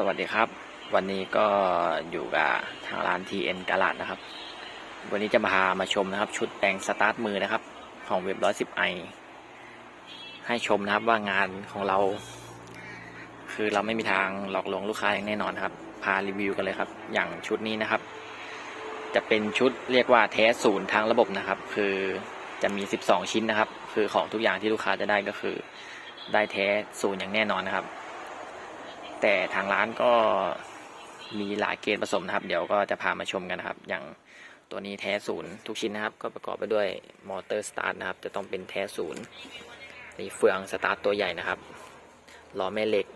สวัสดีครับ วันนี้ก็อยู่กับทางร้าน TN กาลาดนะครับ วันนี้จะมาพามาชมนะครับ ชุดแปลงสตาร์ทมือนะครับ ของเว็บร้อยสิบไอให้ชมนะครับว่างานของเรา คือเราไม่มีทางหลอกลวงลูกค้าอย่างแน่นอนครับ พารีวิวกันเลยครับ อย่างชุดนี้นะครับ จะเป็นชุดเรียกว่าแท้ศูนย์ทางระบบนะครับ คือจะมี 12 ชิ้นนะครับ คือของทุกอย่างที่ลูกค้าจะได้ก็คือ ได้แท้ศูนย์อย่างแน่นอนนะครับ แต่ทางร้านก็มีหลายเกณฑ์ผสมนะครับ เดี๋ยวก็จะพามาชมกันนะครับ อย่างตัวนี้แท้ศูนย์ทุกชิ้นนะครับ ก็ประกอบไปด้วยมอเตอร์สตาร์ทนะครับ จะต้องเป็นแท้ศูนย์นี่เฟืองสตาร์ทตัวใหญ่นะครับล้อแม่เหล็ก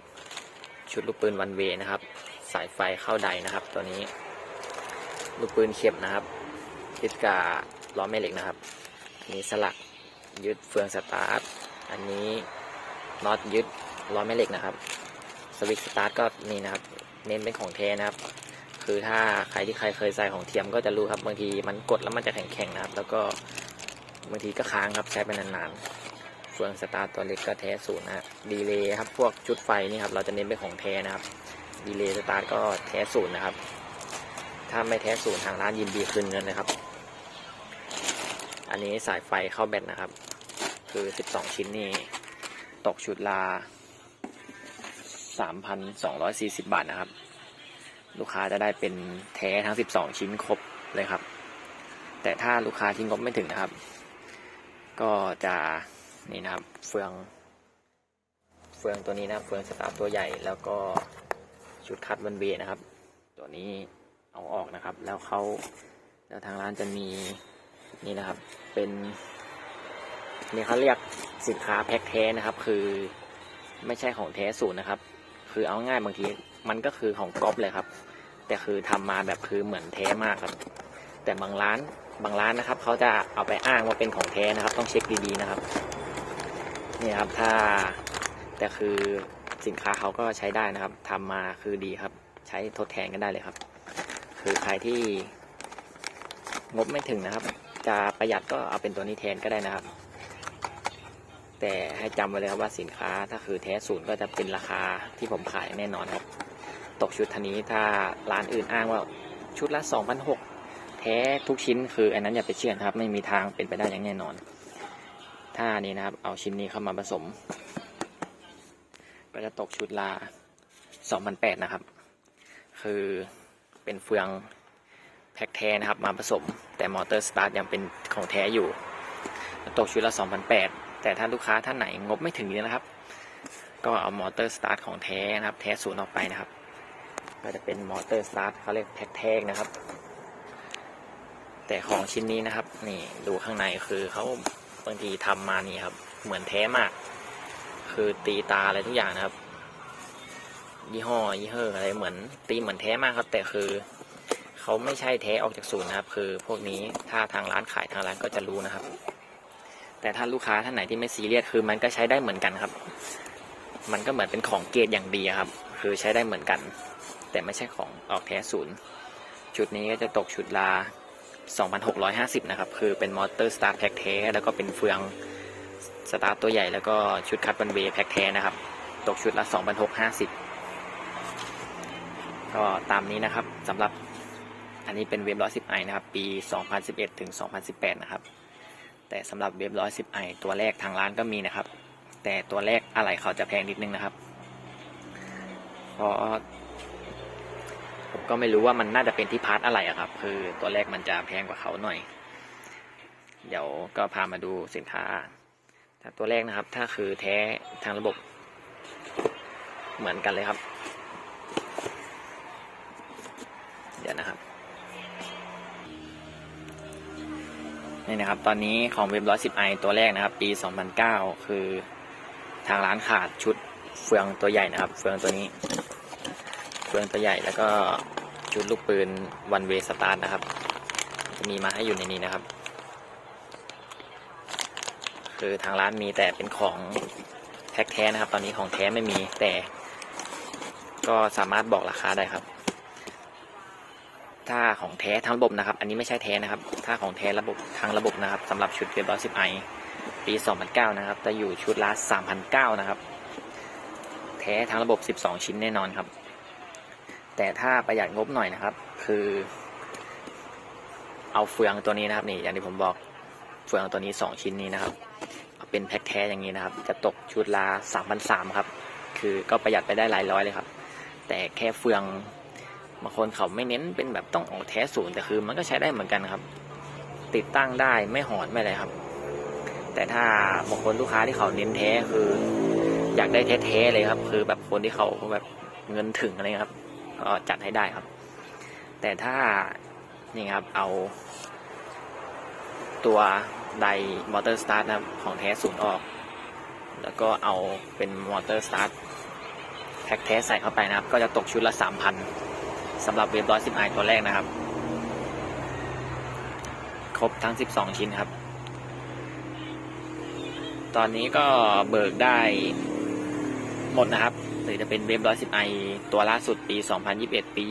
ชุดลูกปืนวันเวนะครับ สายไฟเข้าไดนะครับ ตัวนี้ ลูกปืนเข็มนะครับติดกับล้อแม่เหล็กนะครับนี่สลักยึดเฟืองสตาร์ทอันนี้น็อตยึดล้อแม่เหล็กนะครับ วิตช์สตาร์ทก็นี่นะครับ เน้นเป็นของแท้นะครับ คือถ้าใครที่ใครเคยใส่ของเทียมก็จะรู้ครับบางทีมันกดแล้วมันจะแข็งๆนะครับ แล้วก็บางทีก็ค้างครับใช้ไปนานๆเฟืองสตาร์ตัวเล็กก็แท้ศูนย์นะดีเลย์ครับพวกชุดไฟนี่ครับเราจะเน้นเป็นของแท้นะครับดีเลย์สตาร์ทก็แท้ศูนย์นะครับ ถ้าไม่แท้ศูนย์ทางร้านยินดีคืนเงินนะครับ อันนี้สายไฟเข้าแบตนะครับ คือ 12 ชิ้นนี่ตกชุดลา 3,240บาทนะครับ ลูกค้าจะได้เป็นแท้ทั้ง12ชิ้นครบเลยครับ แต่ถ้าลูกค้าที่งบไม่ถึงนะครับ ก็จะนี่นะครับเฟือง เฟืองตัวนี้นะเฟืองสตาร์ตัวใหญ่แล้วก็ชุดคัดวันเวย์นะครับ ตัวนี้เอาออกนะครับ แล้วเขาแล้วทางร้านจะมีนี่นะครับ เป็นนี่เขาเรียกสินค้าแพ็คแท้นะครับ คือไม่ใช่ของแท้ศูนย์นะครับ คือเอาง่ายบางทีมันก็คือของก๊อปเลยครับ แต่คือทำมาแบบคือเหมือนแท้มากครับ แต่บางร้านบางร้านนะครับเขาจะเอาไปอ้างว่าเป็นของแท้นะครับ ต้องเช็คดีๆนะครับนี่ครับถ้าแต่คือสินค้าเขาก็ใช้ได้นะครับทำมาคือดีครับ ใช้ทดแทนกันได้เลยครับ คือใครที่งบไม่ถึงนะครับ จะประหยัดก็เอาเป็นตัวนี้แทนก็ได้นะครับ แต่ให้จำไว้เลยครับว่าสินค้าถ้าคือแท้ศูนย์ก็จะเป็นราคาที่ผมขายแน่นอนครับ ตกชุดทันนี้ถ้าร้านอื่นอ้างว่าชุดละ2,600แท้ทุกชิ้นคืออันนั้นอย่าไปเชื่อนะครับ ไม่มีทางเป็นไปได้อย่างแน่นอน ถ้านี้นะครับเอาชิ้นนี้เข้ามาผสม ก็จะตกชุดละ2,800นะครับ คือเป็นเฟืองแพ็คแท้นะครับมาผสม แต่มอเตอร์สตาร์ทยังเป็นของแท้อยู่ ตกชุดละ2,800 แต่ถ้าลูกค้าท่านไหนงบไม่ถึงนี้นะครับ ก็เอามอเตอร์สตาร์ทของแท้นะครับ แท้ศูนย์ออกไปนะครับ ก็จะเป็นมอเตอร์สตาร์ทเขาเรียกแพ็คแท้นะครับ แต่ของชิ้นนี้นะครับ นี่ดูข้างในคือเขาบางทีทำมานี่ครับ เหมือนแท้มาก คือตีตาอะไรทุกอย่างนะครับ ยี่ห้อยี่ห้ออะไรเหมือน ตีเหมือนแท้มากครับ แต่คือเขาไม่ใช่แท้ออกจากศูนย์นะครับ คือพวกนี้ถ้าทางร้านขายทางร้านก็จะรู้นะครับ แต่ถ้าลูกค้าท่านไหนที่ไม่ซีเรียสคือมันก็ใช้ได้เหมือนกันครับ มันก็เหมือนเป็นของเกรดอย่างดีครับ คือใช้ได้เหมือนกัน แต่ไม่ใช่ของออกแท้ศูนย์ชุดนี้ก็จะตกชุดละ2,650 นะครับ คือเป็นมอเตอร์สตาร์แพ็คแท้ แล้วก็เป็นเฟืองสตาร์ตัวใหญ่แล้วก็ชุดคัดบันเวแพ็คแท้นะครับ ตกชุดละ 2,650 ก็ตามนี้นะครับสำหรับอันนี้เป็นเว็บ110ไอนะครับ ปี 2011 ถึง 2018 นะครับ แต่สำหรับเว็บ110ไอตัวแรกทางร้านก็มีนะครับ แต่ตัวแรกอะไรเขาจะแพงนิดนึงนะครับเพราะผมก็ไม่รู้ว่ามันน่าจะเป็นที่พาร์ทอะไรอะครับ คือตัวแรกมันจะแพงกว่าเขาหน่อย เดี๋ยวก็พามาดูสินค้าถ้าตัวแรกนะครับ ถ้าคือแท้ทางระบบเหมือนกันเลยครับ เดี๋ยวนะครับ นี่นะครับ ตอนนี้ของเว็บ110 i ตัวแรกนะครับ ปี2009คือทางร้านขาดชุดเฟืองตัวใหญ่นะครับ เฟืองตัวนี้ เฟืองตัวใหญ่แล้วก็ชุดลูกปืน one way start นะครับ จะมีมาให้อยู่ในนี้นะครับ คือทางร้านมีแต่เป็นของแพ็คแท้นะครับ ตอนนี้ของแท้ไม่มีแต่ก็สามารถบอกราคาได้ครับ ถ้าของแท้ทั้งระบบนะครับ อันนี้ไม่ใช่แท้นะครับ ถ้าของแท้ระบบทางระบบนะครับสำหรับชุดเวบร้อยสิบไอปี 2009 นะครับ จะอยู่ชุดละ3,009นะครับ แท้ทั้งระบบ 12 ชิ้นแน่นอนครับ แต่ถ้าประหยัดงบหน่อยนะครับ คือ เอาเฟืองตัวนี้นะครับนี่อย่างที่ผมบอกเฟืองตัวนี้สองชิ้นนี้นะครับเอาเป็นแพ็คแท้อย่างนี้นะครับ จะตกชุดละสามพันสามครับ คือก็ประหยัดไปได้หลายร้อยเลยครับ แต่แค่เฟือง บางคนเขาไม่เน้นเป็นแบบต้องออกแท้ศูนย์แต่คือ มันก็ใช้ได้เหมือนกันครับ ติดตั้งได้ไม่หอนไม่อะไรครับ แต่ถ้าบางคนลูกค้าที่เขาเน้นแท้คือ อยากได้แท้ๆเลยครับ คือแบบคนที่เขาแบบเงินถึงอะไรครับก็จัดให้ได้ครับ แต่ถ้านี่ครับเอา ตัวไดมอเตอร์สตาร์ทนะของแท้ศูนย์ออก แล้วก็เอาเป็นมอเตอร์สตาร์ทแพ็กแท้ใส่เข้าไปนะครับ ก็จะตกชุดละสามพัน สำหรับเวฟร้อยสิบไอตัวแรกนะครับ ครบทั้งสิบสองชิ้นครับ ตอนนี้ก็เบิกได้หมดนะครับ หรือจะเป็นเว็บร้อยสิบไอตัวล่าสุดปี2021ปี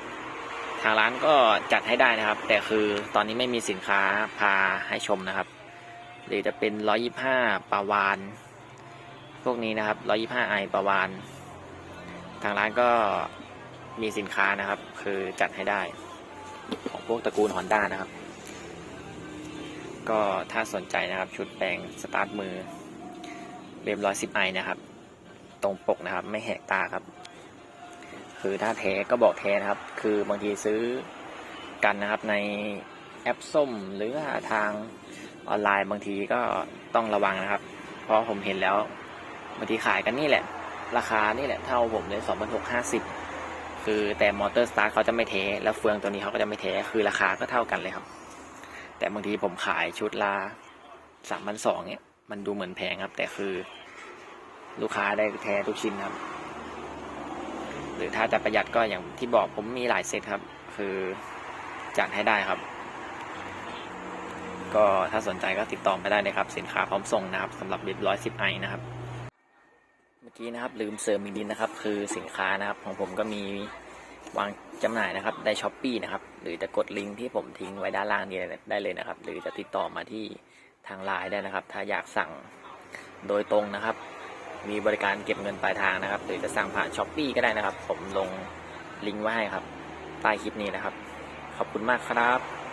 22ทางร้านก็จัดให้ได้นะครับ แต่คือตอนนี้ไม่มีสินค้าพาให้ชมนะครับ หรือจะเป็น125ปาวานพวกนี้นะครับ125ไอปาวานทางร้านก็ มีสินค้านะครับ คือจัดให้ได้ ของพวกตระกูลฮอนด้านะครับ ก็ถ้าสนใจนะครับ ชุดแปลงสตาร์ทมือเรียบร้อยสิบไอนะครับ ตรงปกนะครับ ไม่แหกตาครับ คือถ้าแท้ก็บอกแท้นะครับ คือบางทีซื้อกันนะครับในแอปส้มหรือว่าทางออนไลน์บางทีก็ต้องระวังนะครับ เพราะผมเห็นแล้วบางทีขายกันนี่แหละ ราคานี่แหละเท่าผมเลยสองพันหกห้าสิบ คือแต่มอเตอร์สตาร์ทเขาจะไม่เท แล้วเฟืองตัวนี้เขาก็จะไม่เท คือราคาก็เท่ากันเลยครับ แต่บางทีผมขายชุดละสามพันสองเนี่ยมันดูเหมือนแพงครับ แต่คือลูกค้าได้แท้ทุกชิ้นครับ หรือถ้าจะประหยัดก็อย่างที่บอกผมมีหลายเซตครับ คือจัดให้ได้ครับ ก็ถ้าสนใจก็ติดต่อไปได้เลยครับ สินค้าพร้อมส่งนะครับสำหรับบิบร้อยสิบไอนะครับ เมื่อกี้นะครับลืมเสริมอีกนิดนะครับ คือสินค้านะครับ ของผมก็มีวางจำหน่ายนะครับในช้อปปีนะครับ หรือจะกดลิงก์ที่ผมทิ้งไว้ด้านล่างนี้ได้เลยนะครับ หรือจะติดต่อมาที่ทางไลน์ได้นะครับ ถ้าอยากสั่งโดยตรงนะครับ มีบริการเก็บเงินปลายทางนะครับ หรือจะสั่งผ่านช้อปปีก็ได้นะครับ ผมลงลิงก์ไว้ให้ครับใต้คลิปนี้นะครับ ขอบคุณมากครับ